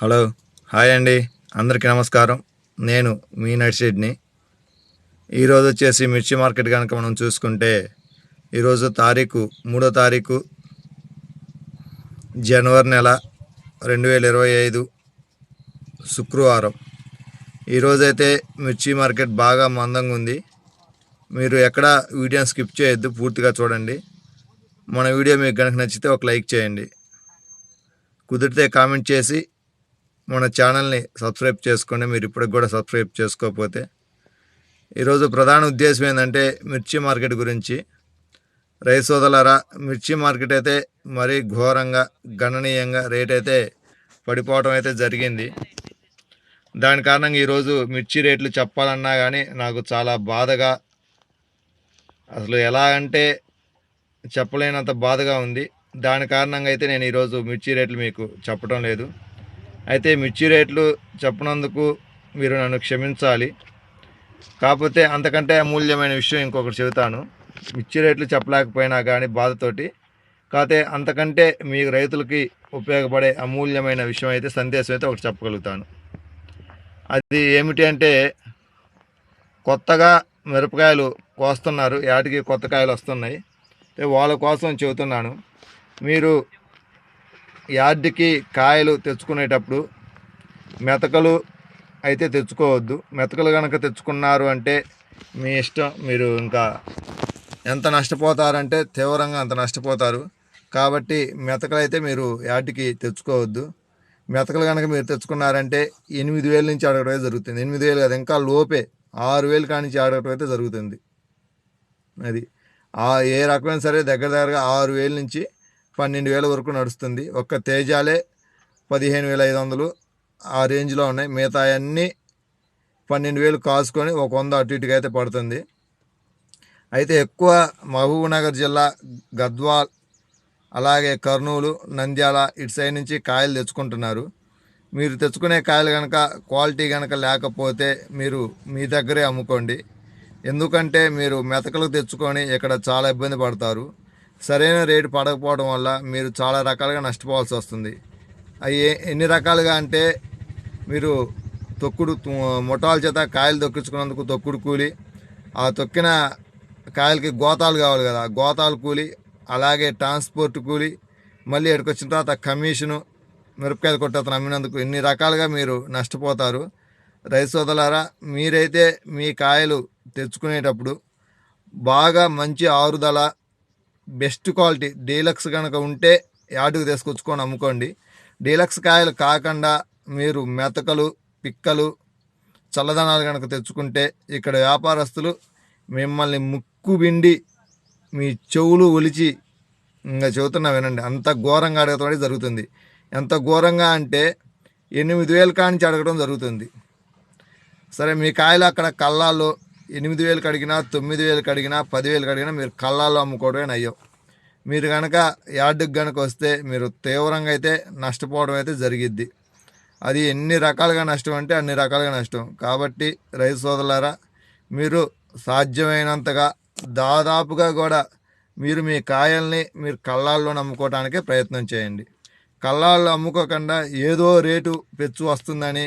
Hello hi అండి. అందరికీ నమస్కారం. నేను మీ నర్షెడ్ని ఈరోజు వచ్చేసి మిర్చి మార్కెట్ కనుక మనం చూసుకుంటే ఈరోజు తారీఖు మూడో తారీఖు జనవరి నెల రెండు వేల ఇరవై ఐదు శుక్రవారం. ఈరోజైతే మిర్చి మార్కెట్ బాగా మందంగా ఉంది. మీరు ఎక్కడ వీడియోని స్కిప్ చేయొద్దు పూర్తిగా చూడండి. మన వీడియో మీకు కనుక నచ్చితే ఒక లైక్ చేయండి. కుదిరితే కామెంట్ చేసి మన ఛానల్ని సబ్స్క్రైబ్ చేసుకోండి. మీరు ఇప్పటికి కూడా సబ్స్క్రైబ్ చేసుకోకపోతే ఈరోజు ప్రధాన ఉద్దేశం ఏంటంటే మిర్చి మార్కెట్ గురించి. రైసోదలరా మిర్చి మార్కెట్ అయితే మరీ ఘోరంగా గణనీయంగా రేట్ అయితే పడిపోవడం అయితే జరిగింది. దాని కారణంగా ఈరోజు మిర్చి రేట్లు చెప్పాలన్నా కానీ నాకు చాలా బాధగా అసలు ఎలా అంటే చెప్పలేనంత బాధగా ఉంది. దాని కారణంగా అయితే నేను ఈరోజు మిర్చి రేట్లు మీకు చెప్పడం లేదు. అయితే మిర్చి రేట్లు చెప్పనందుకు మీరు నన్ను క్షమించాలి. కాకపోతే అంతకంటే అమూల్యమైన విషయం ఇంకొకటి చెబుతాను. మిర్చి రేట్లు చెప్పలేకపోయినా కానీ బాధతోటి కాకపోతే అంతకంటే మీ రైతులకి ఉపయోగపడే అమూల్యమైన విషయం అయితే సందేశం అయితే ఒకటి చెప్పగలుగుతాను. అది ఏమిటి అంటే కొత్తగా మిరపకాయలు కోస్తున్నారు. యాటికి కొత్త కాయలు వస్తున్నాయి. వాళ్ళ కోసం చెబుతున్నాను. మీరు యార్డ్కి కాయలు తెచ్చుకునేటప్పుడు మెతకలు అయితే తెచ్చుకోవద్దు. మెతకలు కనుక తెచ్చుకున్నారు అంటే మీ ఇష్టం. మీరు ఇంకా ఎంత నష్టపోతారంటే తీవ్రంగా అంత నష్టపోతారు. కాబట్టి మెతకలు అయితే మీరు యార్డ్కి తెచ్చుకోవద్దు. మెతకలు కనుక మీరు తెచ్చుకున్నారంటే ఎనిమిది వేల నుంచి అడగడం అయితే జరుగుతుంది. ఎనిమిది వేలు కాదు ఇంకా లోపే ఆరు వేలు కానించి అడగడం అయితే జరుగుతుంది. అది. ఆ ఏ రకమైన సరే దగ్గర దగ్గరగా ఆరు వేల నుంచి పన్నెండు వేల వరకు నడుస్తుంది. ఒక్క తేజాలే పదిహేను వేల ఐదు వందలు ఆ రేంజ్లో ఉన్నాయి. మిగతా అన్నీ పన్నెండు వేలు కాసుకొని ఒక వంద అటు ఇటుగా అయితే పడుతుంది. అయితే ఎక్కువ మహబూబ్నగర్ జిల్లా గద్వాల్ అలాగే కర్నూలు నంద్యాల ఇటు సైడ్ నుంచి కాయలు తెచ్చుకుంటున్నారు. మీరు తెచ్చుకునే కాయలు కనుక క్వాలిటీ కనుక లేకపోతే మీరు మీ దగ్గరే అమ్ముకోండి. ఎందుకంటే మీరు మెతకలు తెచ్చుకొని ఇక్కడ చాలా ఇబ్బంది పడతారు. సరైన రేటు పడకపోవడం వల్ల మీరు చాలా రకాలుగా నష్టపోవాల్సి వస్తుంది. అవి ఏ- ఎన్ని రకాలుగా అంటే మీరు తొక్కుడు తు- ముఠాల చేత కాయలు తొక్కించుకున్నందుకు తొక్కుడు కూలి ఆ తొక్కిన కాయలకి గోతాలు కావాలి కదా గోతాలు కూలి అలాగే ట్రాన్స్పోర్ట్ కూలి మళ్ళీ ఇక్కడికి వచ్చిన తర్వాత కమిషను మిరపకాయలు కొట్టతను అమ్మినందుకు ఇన్ని రకాలుగా మీరు నష్టపోతారు. రైతు సోదలారా మీరైతే మీ కాయలు తెచ్చుకునేటప్పుడు బాగా మంచి ఆరుదల బెస్ట్ క్వాలిటీ. డీలక్స్ కనుక ఉంటే యార్డుకు తీసుకొచ్చుకొని అమ్ముకోండి. డీలక్స్ కాయలు కాకుండా మీరు మెతకలు పిక్కలు చల్లదనాలు కనుక తెచ్చుకుంటే ఇక్కడ వ్యాపారస్తులు మిమ్మల్ని ముక్కు బిండి మీ చెవులు ఒలిచి ఇంకా చెబుతున్నా వినండి. అంత ఘోరంగా అడగటం జరుగుతుంది. ఎంత ఘోరంగా అంటే ఎనిమిది వేలు కానించి అడగడం జరుగుతుంది. సరే మీ కాయలు అక్కడ కళ్ళాల్లో ఎనిమిది వేలకు అడిగినా తొమ్మిది వేలకు అడిగినా పదివేలకు అడిగినా మీరు కళ్ళాల్లో అమ్ముకోవడమే నయ్యం. మీరు కనుక యార్డుకు కనుక వస్తే మీరు తీవ్రంగా అయితే నష్టపోవడం అయితే జరిగిద్ది. అది ఎన్ని రకాలుగా నష్టం అంటే అన్ని రకాలుగా నష్టం. కాబట్టి రైతు సోదరులారా మీరు సాధ్యమైనంతగా దాదాపుగా కూడా మీరు మీ కాయల్ని మీరు కళ్ళాల్లో అమ్ముకోవడానికే ప్రయత్నం చేయండి. కళ్ళాల్లో అమ్ముకోకుండా ఏదో రేటు పెచ్చు వస్తుందని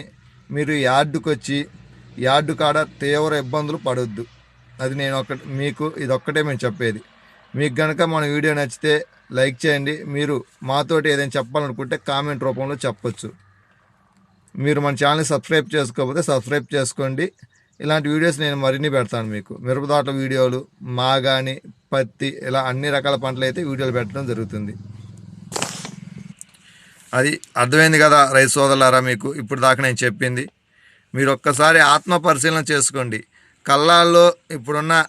మీరు యార్డుకు వచ్చి యార్డు కాడ తీవ్ర ఇబ్బందులు పడొద్దు. అది నేను ఒక మీకు ఇది ఒక్కటే మేము చెప్పేది. మీకు కనుక మన వీడియో నచ్చితే లైక్ చేయండి. మీరు మాతోటి ఏదైనా చెప్పాలనుకుంటే కామెంట్ రూపంలో చెప్పొచ్చు. మీరు మన ఛానల్ని సబ్స్క్రైబ్ చేసుకోకపోతే సబ్స్క్రైబ్ చేసుకోండి. ఇలాంటి వీడియోస్ నేను మరిన్ని పెడతాను మీకు. మిరపతోట వీడియోలు మాగాని పత్తి ఇలా అన్ని రకాల పంటలు అయితే వీడియోలు పెట్టడం జరుగుతుంది. అది అర్థమైంది కదా రైతు సోదరులారా మీకు? ఇప్పుడు దాకా నేను చెప్పింది. మీరు ఒక్కసారి ఆత్మ పరిశీలన చేసుకోండి. కళ్ళాల్లో ఇప్పుడున్న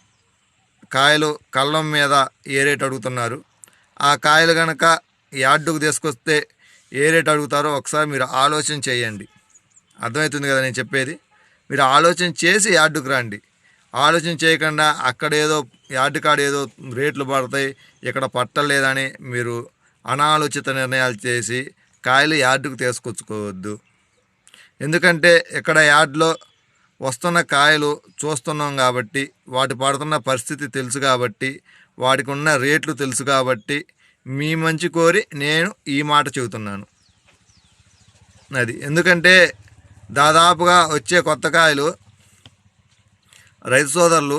కాయలు కళ్ళం మీద ఏ రేట్ అడుగుతున్నారు. ఆ కాయలు కనుక యార్డుకు తీసుకొస్తే ఏ రేట్ అడుగుతారో ఒకసారి మీరు ఆలోచన చేయండి. అర్థమవుతుంది కదా నేను చెప్పేది? మీరు ఆలోచన చేసి యార్డుకు రండి. ఆలోచన చేయకుండా అక్కడ ఏదో యార్డు కాడ ఏదో రేట్లు పడతాయి ఇక్కడ పట్టలేదని మీరు అనాలోచిత నిర్ణయాలు చేసి కాయలు యార్డుకు తీసుకొచ్చుకోవద్దు. ఎందుకంటే ఇక్కడ యార్డ్లో వస్తున్న కాయలు చూస్తున్నాం కాబట్టి వాటి పడుతున్న పరిస్థితి తెలుసు కాబట్టి వాటికి ఉన్న రేట్లు తెలుసు కాబట్టి మీ మంచి కోరి నేను ఈ మాట చెబుతున్నాను. అది ఎందుకంటే దాదాపుగా వచ్చే కొత్త కాయలు రైతు సోదరులు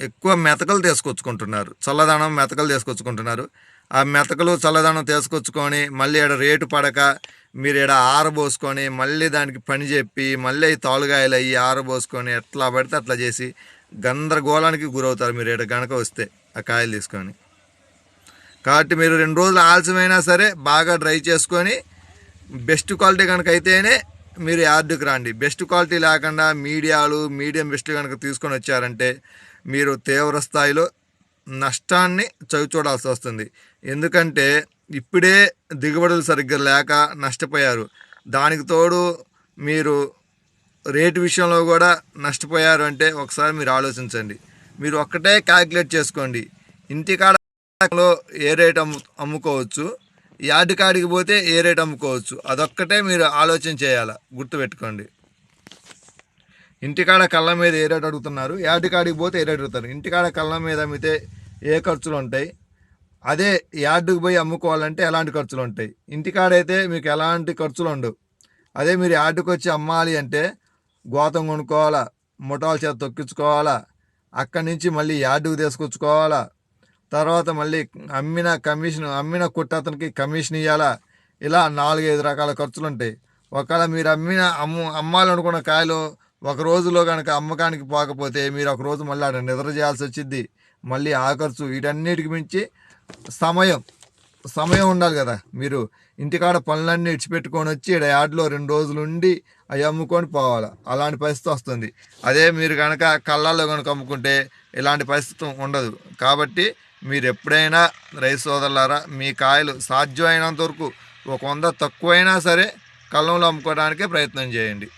ఎక్కువ మెతకలు తీసుకొచ్చుకుంటున్నారు. చల్లదనం మెతకలు తీసుకొచ్చుకుంటున్నారు. ఆ మెతకలు చల్లదనం తీసుకొచ్చుకొని మళ్ళీ ఇక్కడ రేటు పడక మీరు ఈడ ఆరబోసుకొని మళ్ళీ దానికి పని చెప్పి మళ్ళీ ఈ తాలుగాయలు అయ్యి ఆరబోసుకొని ఎట్లా పడితే అట్లా చేసి గందరగోళానికి గురవుతారు మీరు ఈడ గనక వస్తే ఆ కాయలు తీసుకొని. కాబట్టి మీరు రెండు రోజులు ఆలస్యమైనా సరే బాగా డ్రై చేసుకొని బెస్ట్ క్వాలిటీ కనుక అయితేనే మీరు యార్డుకు రండి. బెస్ట్ క్వాలిటీ లేకుండా మీడియాలు మీడియం బెస్ట్ కనుక తీసుకొని వచ్చారంటే మీరు తీవ్ర స్థాయిలో నష్టాన్ని చవి చూడాల్సి వస్తుంది. ఎందుకంటే ఇప్పుడే దిగుబడులు సరిగ్గా లేక నష్టపోయారు. దానికి తోడు మీరు రేటు విషయంలో కూడా నష్టపోయారు అంటే ఒకసారి మీరు ఆలోచించండి. మీరు ఒక్కటే క్యాల్కులేట్ చేసుకోండి. ఇంటికాడలో ఏ రేట్ అమ్ము అమ్ముకోవచ్చు. యార్డు కాడికి పోతే ఏ రేట్ అమ్ముకోవచ్చు. అదొక్కటే మీరు ఆలోచన చేయాలి గుర్తుపెట్టుకోండి. ఇంటికాడ కళ్ళ మీద ఏ రేట్ అడుగుతున్నారు? యార్డు కాడికి పోతే ఏ రేట్ అడుగుతారు? ఇంటికాడ కళ్ళ మీద అమ్మితే ఏ ఖర్చులు ఉంటాయి? అదే యార్డుకు పోయి అమ్ముకోవాలంటే ఎలాంటి ఖర్చులు ఉంటాయి? ఇంటికాడైతే మీకు ఎలాంటి ఖర్చులు ఉండవు. అదే మీరు యార్డుకు వచ్చి అమ్మాలి అంటే గోతం కొనుక్కోవాలా ముఠాల చేత తొక్కించుకోవాలా అక్కడి నుంచి మళ్ళీ యార్డుకు తీసుకొచ్చుకోవాలా తర్వాత మళ్ళీ అమ్మిన కమిషన్ అమ్మిన కుట్టతనికి కమిషన్ ఇవ్వాలా ఇలా నాలుగైదు రకాల ఖర్చులు ఉంటాయి. ఒకవేళ మీరు అమ్మిన అమ్ము అమ్మాలనుకున్న కాయలు ఒక రోజులో కనుక అమ్మకానికి పోకపోతే మీరు ఒక రోజు మళ్ళీ అక్కడ నిద్ర చేయాల్సి వచ్చింది మళ్ళీ ఆ ఖర్చు వీటన్నిటికి మించి సమయం. సమయం ఉండాలి కదా. మీరు ఇంటికాడ పనులన్నీ ఇడిచిపెట్టుకొని వచ్చి ఇక్కడ యార్డ్లో రెండు రోజులు ఉండి అవి అమ్ముకొని పోవాలి. అలాంటి పరిస్థితి వస్తుంది. అదే మీరు కనుక కళ్ళల్లో కనుక అమ్ముకుంటే ఇలాంటి పరిస్థితి ఉండదు. కాబట్టి మీరు ఎప్పుడైనా రైతు సోదరులారా మీ కాయలు సాధ్యమైనంత వరకు ఒక వంద తక్కువైనా సరే కళ్ళంలో అమ్ముకోవడానికే ప్రయత్నం చేయండి.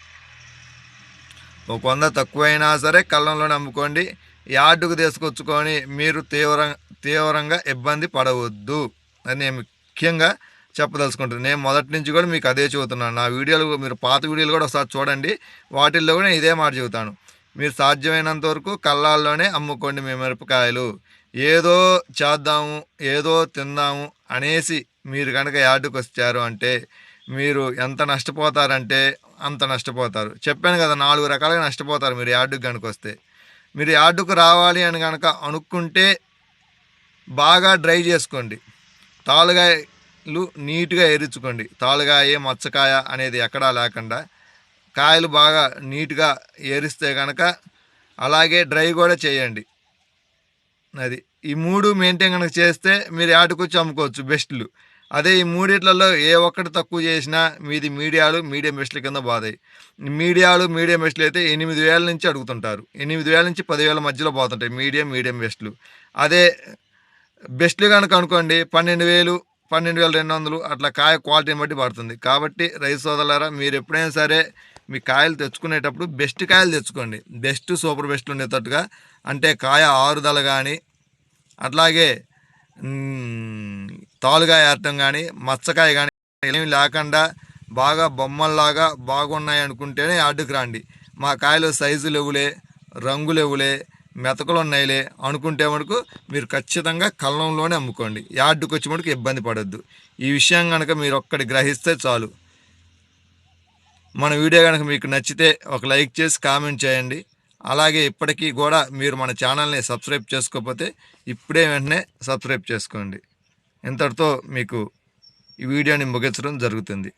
ఒక వంద తక్కువైనా సరే కళ్ళంలోనే అమ్ముకోండి. యార్డుకు తీసుకొచ్చుకొని మీరు తీవ్ర తీవ్రంగా ఇబ్బంది పడవద్దు అని నేను ముఖ్యంగా చెప్పదలుచుకుంటున్నాను నేను మొదటి నుంచి కూడా మీకు అదే చెబుతున్నాను. నా వీడియోలు మీరు పాత వీడియోలు కూడా ఒకసారి చూడండి. వాటిల్లో కూడా నేను ఇదే మాట చెబుతాను. మీరు సాధ్యమైనంత వరకు కళ్ళాల్లోనే అమ్ముకోండి మీ మిరపకాయలు. ఏదో చేద్దాము ఏదో తిందాము అనేసి మీరు కనుక యార్డుకు వచ్చారు అంటే మీరు ఎంత నష్టపోతారంటే అంత నష్టపోతారు. చెప్పాను కదా నాలుగు రకాలుగా నష్టపోతారు మీరు యార్డుకు కనుక వస్తే. మీరు యార్డుకు రావాలి అని కనుక అనుకుంటే బాగా డ్రై చేసుకోండి. తాలుగాయలు నీట్గా ఎరుచుకోండి. తాలుగాయ మచ్చకాయ అనేది ఎక్కడా లేకుండా. కాయలు బాగా నీట్గా ఏరిస్తే కనుక అలాగే డ్రై కూడా చేయండి. అది ఈ మూడు మెయింటైన్ కనుక చేస్తే మీరు యాటకొచ్చి అమ్ముకోవచ్చు బెస్ట్లు. అదే ఈ మూడిట్లలో ఏ ఒక్కటి తక్కువ చేసినా మీది మీడియాలు మీడియం బెస్ట్ల కింద బాధాయి. మీడియాలు మీడియం బెస్ట్లు అయితే ఎనిమిది వేల నుంచి అడుగుతుంటారు. ఎనిమిది వేల నుంచి పదివేల మధ్యలో పోతుంటాయి మీడియం మీడియం బెస్ట్లు. అదే బెస్ట్లు కనుక అనుకోండి పన్నెండు వేలు పన్నెండు వేల రెండు వందలు అట్లా కాయ క్వాలిటీని బట్టి పడుతుంది. కాబట్టి రైతు సోదరులారా మీరు ఎప్పుడైనా సరే మీ కాయలు తెచ్చుకునేటప్పుడు బెస్ట్ కాయలు తెచ్చుకోండి. బెస్ట్ సూపర్ బెస్ట్ ఉండేటట్టుగా. అంటే కాయ ఆరుదల కానీ అట్లాగే మ్, తాలుగా ఏరటం కానీ మచ్చకాయ కానీ ఏమి లేకుండా బాగా బొమ్మల్లాగా బాగున్నాయి అనుకుంటేనే అడ్డుకు రండి. మా కాయలు సైజు లేవులే రంగు ఇవ్వలే మెతకలు ఉన్నాయిలే అనుకుంటే మటుకు మీరు ఖచ్చితంగా కళ్ళంలోనే అమ్ముకోండి. యార్డుకు వచ్చి మటుకు ఇబ్బంది పడొద్దు. ఈ విషయం కనుక మీరు ఒక్కటి గ్రహిస్తే చాలు. మన వీడియో కనుక మీకు నచ్చితే ఒక లైక్ చేసి కామెంట్ చేయండి. అలాగే ఇప్పటికీ కూడా మీరు మన ఛానల్ని సబ్స్క్రైబ్ చేసుకోకపోతే ఇప్పుడే వెంటనే సబ్స్క్రైబ్ చేసుకోండి. ఇంతటితో మీకు ఈ వీడియోని ముగించడం జరుగుతుంది.